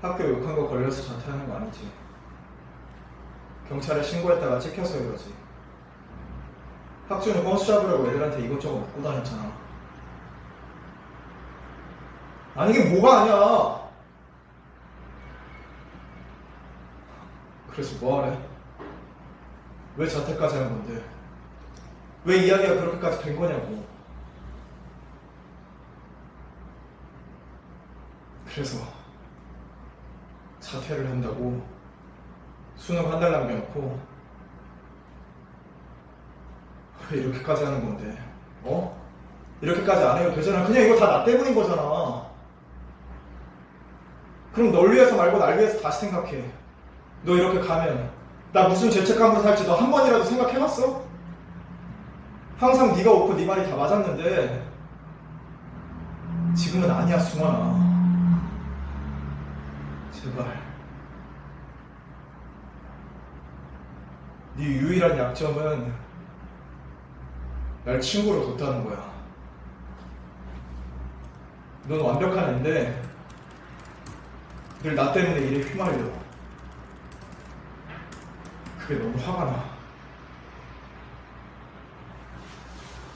학교 욕한 거 걸려서 자퇴하는 거 아니지. 경찰에 신고했다가 찍혀서 이러지. 학주는 건수 잡으려고 애들한테 이것저것 묻고 다녔잖아. 아니 이게 뭐가 아니야. 그래서 뭐하래? 왜 자퇴까지 하는 건데? 왜 이야기가 그렇게까지 된 거냐고. 그래서 자퇴를 한다고 수능 한 달 남겨놓고 왜 이렇게까지 하는 건데? 어? 이렇게까지 안 해도 되잖아. 그냥 이거 다 나 때문인 거잖아. 그럼 널 위해서 말고 날 위해서 다시 생각해. 너 이렇게 가면 나 무슨 죄책감으로 살지 너 한 번이라도 생각해봤어? 항상 네가 옳고 네 말이 다 맞았는데 지금은 아니야 승환아. 제발. 네 유일한 약점은 날 친구로 뒀다는 거야. 넌 완벽한 앤데 늘 나 때문에 일에 휘말려. 그게 너무 화가 나.